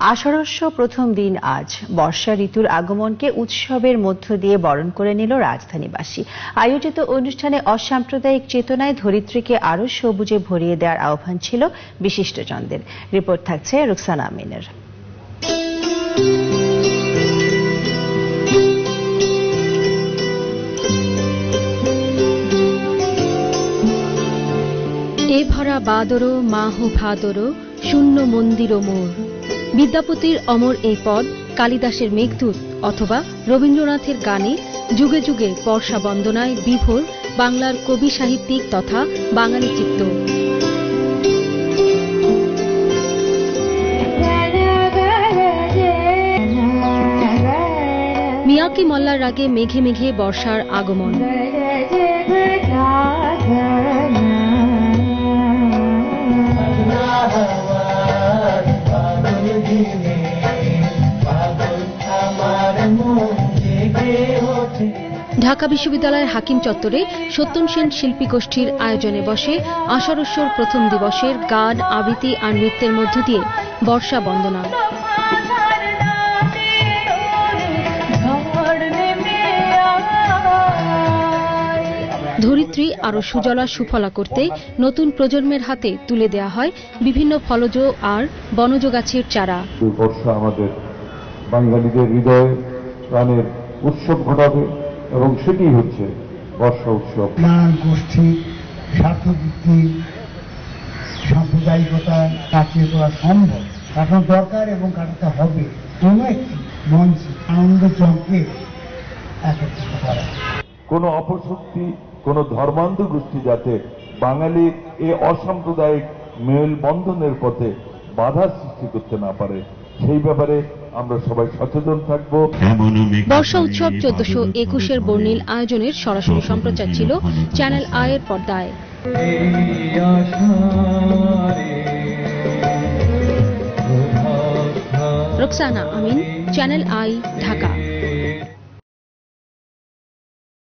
আষাঢ়স্য প্রথম দিন আজ। বর্ষা ঋতুর আগমনকে উৎসবের মধ্য দিয়ে বরণ করে নিল রাজধানীবাসী। আয়োজিত অনুষ্ঠানে অসাম্প্রদায়িক চেতনায় ধরিত্রীকে আরও সবুজে ভরিয়ে দেওয়ার আহ্বান ছিল বিশিষ্টজনদের। রিপোর্ট থাকছে রুকসানা আমিনের। এ ভরা বাদর মাহ ভাদর, শূন্য মন্দির মোর। বিদ্যাপতির অমর এই পদ, কালিদাসের মেঘদূত অথবা রবীন্দ্রনাথের গানে যুগে যুগে বর্ষা বন্দনায় বিভোর বাংলার কবি সাহিত্যিক তথা বাঙালি চিত্ত। মিয়াকি মল্লার রাগে মেঘে মেঘে বর্ষার আগমন। ঢাকা বিশ্ববিদ্যালয়ের হাকিম চত্বরে সত্যন সেন শিল্পী গোষ্ঠীর আয়োজনে বসে আষাঢ়স্যর প্রথম দিবসের গান, আবৃত্তি আর নৃত্যের মধ্য দিয়ে বর্ষা বন্দনা। ধরিত্রী আরও সুজলা সুফলা করতে নতুন প্রজন্মের হাতে তুলে দেয়া হয় বিভিন্ন ফলজ আর বনজ গাছের চারা। বর্ষা আমাদের বাঙালিদের হৃদয়ে প্রাণের উৎসব ঘটাবে। এবং সেটি হচ্ছে বর্ষা উৎসব। নানান গোষ্ঠী স্বার্থবৃত্তি সাম্প্রদায়িকতা কাটিয়ে তোলা সম্ভব। কাটানো দরকার এবং কাটাতে হবে। কোনো একটি মঞ্চে আনন্দ চমকে একত্রিত করা। কোনো অপশক্তি কোনো ধর্মান্ধ গোষ্ঠী যাতে বাঙালির এই অসাম্প্রদায়িক মেলবন্ধনের পথে বাধা সৃষ্টি করতে না পারে সেই ব্যাপারে আমরা সবাই সচেতন থাকব। বর্ষা উৎসব চোদ্দশো একুশের বর্ণিল আয়োজনের সরাসরি সম্প্রচার ছিল চ্যানেল আয়ের পর্দায়। Roksana Amin channel I Dhaka.